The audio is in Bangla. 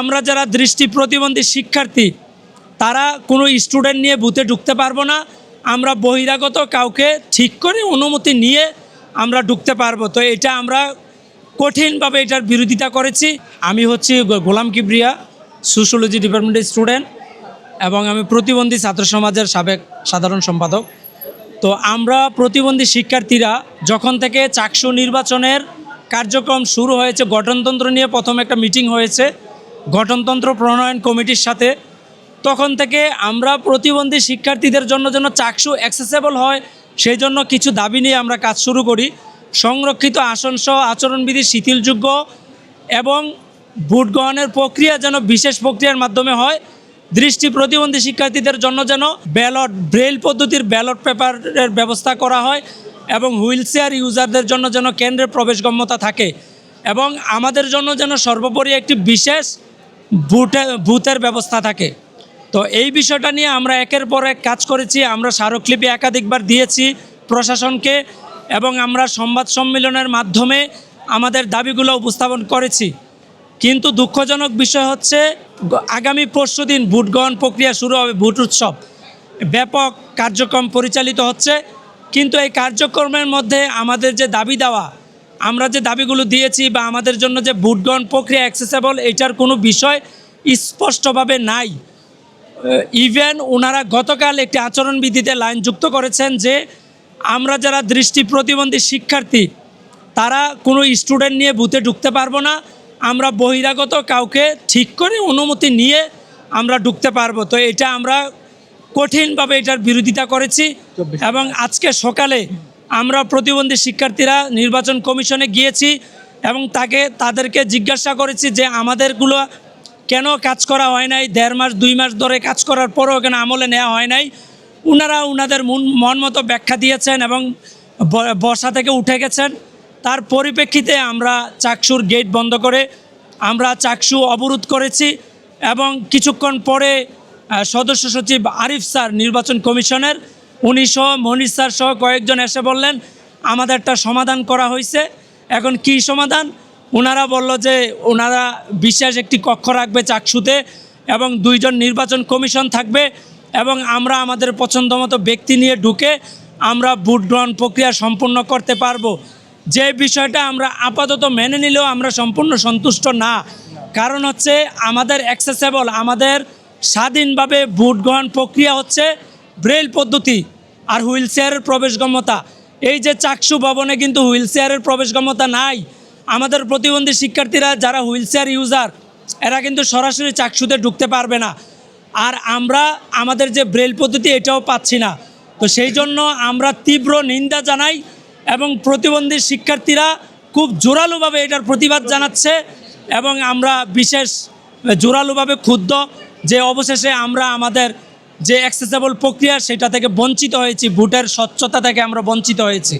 আমরা যারা দৃষ্টি প্রতিবন্ধী শিক্ষার্থী, তারা কোনো স্টুডেন্ট নিয়ে বুথে ঢুকতে পারব না। আমরা বহিরাগত কাউকে ঠিক করে অনুমতি নিয়ে আমরা ঢুকতে পারব। তো এটা আমরা কঠিনভাবে এটার বিরোধিতা করেছি। আমি হচ্ছি গোলাম কিবরিয়া, সোশ্যোলজি ডিপার্টমেন্টের স্টুডেন্ট এবং আমি প্রতিবন্ধী ছাত্র সমাজের সাবেক সাধারণ সম্পাদক। তো আমরা প্রতিবন্ধী শিক্ষার্থীরা যখন থেকে চাকসু নির্বাচনের কার্যক্রম শুরু হয়েছে, গঠনতন্ত্র নিয়ে প্রথম একটা মিটিং হয়েছে গঠনতন্ত্র প্রণয়ন কমিটির সাথে, তখন থেকে আমরা প্রতিবন্ধী শিক্ষার্থীদের জন্য যেন চাকসু অ্যাক্সেসেবল হয়, সেই জন্য কিছু দাবি নিয়ে আমরা কাজ শুরু করি। সংরক্ষিত আসনসহ আচরণবিধি শিথিলযোগ্য এবং ভোট গ্রহণের প্রক্রিয়া যেন বিশেষ প্রক্রিয়ার মাধ্যমে হয়। দৃষ্টি প্রতিবন্ধী শিক্ষার্থীদের জন্য যেন ব্যালট ব্রেল পদ্ধতির ব্যালট পেপারের ব্যবস্থা করা হয় এবং হুইল চেয়ার ইউজারদের জন্য যেন কেন্দ্রের প্রবেশগম্যতা থাকে। এবং আমাদের জন্য যেন সর্বোপরি একটি বিশেষ বুথে বুথের ব্যবস্থা থাকে। তো এই বিষয়টা নিয়ে আমরা একের পর এক কাজ করেছি। আমরা স্মারকলিপি একাধিকবার দিয়েছি প্রশাসনকে এবং আমরা সংবাদ সম্মেলনের মাধ্যমে আমাদের দাবিগুলো উপস্থাপন করেছি। কিন্তু দুঃখজনক বিষয় হচ্ছে, আগামী পরশু দিন ভোট গ্রহণ প্রক্রিয়া শুরু হবে, ভোট উৎসব। ব্যাপক কার্যক্রম পরিচালিত হচ্ছে। কিন্তু এই কার্যক্রমের মধ্যে আমাদের যে দাবি দেওয়া আমরা যে দাবিগুলো দিয়েছি বা আমাদের জন্য যে ভোট গ্রহণ প্রক্রিয়া অ্যাক্সেসেবল এটার কোনো বিষয় স্পষ্টভাবে নাই। ইভেন ওনারা গতকাল একটি আচরণবিধিতে লাইন যুক্ত করেছেন যে আমরা যারা দৃষ্টি প্রতিবন্ধী শিক্ষার্থী তারা কোনো স্টুডেন্ট নিয়ে বুথে ঢুকতে পারব না। আমরা বহিরাগত কাউকে ঠিক করে অনুমতি নিয়ে আমরা ঢুকতে পারব। তো এটা আমরা কঠিনভাবে এটার বিরোধিতা করেছি এবং আজকে সকালে আমরা প্রতিবন্ধী শিক্ষার্থীরা নির্বাচন কমিশনে গিয়েছি এবং তাকে, তাদেরকে জিজ্ঞাসা করেছি যে আমাদেরগুলো কেন কাজ করা হয় নাই, দেড় মাস, দুই মাস ধরে কাজ করার পরও কেন আমলে নেওয়া হয় নাই। ওনারা ওনাদের মন মতো ব্যাখ্যা দিয়েছেন এবং বসা থেকে উঠে গেছেন। তার পরিপ্রেক্ষিতে আমরা চাকসুর গেট বন্ধ করে আমরা চাকসু অবরোধ করেছি এবং কিছুক্ষণ পরে সদস্য সচিব আরিফ স্যার নির্বাচন কমিশনের উনি সহ মনির স্যার সহ কয়েকজন এসে বললেন আমাদের একটা সমাধান করা হয়েছে। এখন কি সমাধান? ওনারা বলল যে ওনারা বিশেষ একটি কক্ষ রাখবে চাকসুতে এবং দুইজন নির্বাচন কমিশন থাকবে এবং আমরা আমাদের পছন্দ মতো ব্যক্তি নিয়ে ঢুকে আমরা ভোট গ্রহণ প্রক্রিয়া সম্পূর্ণ করতে পারব। যে বিষয়টা আমরা আপাতত মেনে নিলেও আমরা সম্পূর্ণ সন্তুষ্ট না। কারণ হচ্ছে আমাদের অ্যাক্সেসেবল আমাদের স্বাধীনভাবে ভোট গ্রহণ প্রক্রিয়া হচ্ছে ব্রেল পদ্ধতি আর হুইল চেয়ারের প্রবেশগম্যতা। এই যে চাকসু ভবনে কিন্তু হুইল চেয়ারের প্রবেশগম্যতা নাই, আমাদের প্রতিবন্ধী শিক্ষার্থীরা যারা হুইল চেয়ার ইউজার, এরা কিন্তু সরাসরি চাকসুতে ঢুকতে পারবে না। আর আমরা, আমাদের যে ব্রেল পদ্ধতি, এটাও পাচ্ছি না। তো সেই জন্য আমরা তীব্র নিন্দা জানাই এবং প্রতিবন্ধী শিক্ষার্থীরা খুব জোরালোভাবে এটার প্রতিবাদ জানাচ্ছে এবং আমরা বিশেষ জোরালোভাবে ক্ষুব্ধ যে অবশেষে আমরা আমাদের যে অ্যাক্সেসেবল প্রক্রিয়া সেটা থেকে বঞ্চিত হয়েছি ভোটের স্বচ্ছতা থেকে আমরা বঞ্চিত হয়েছি।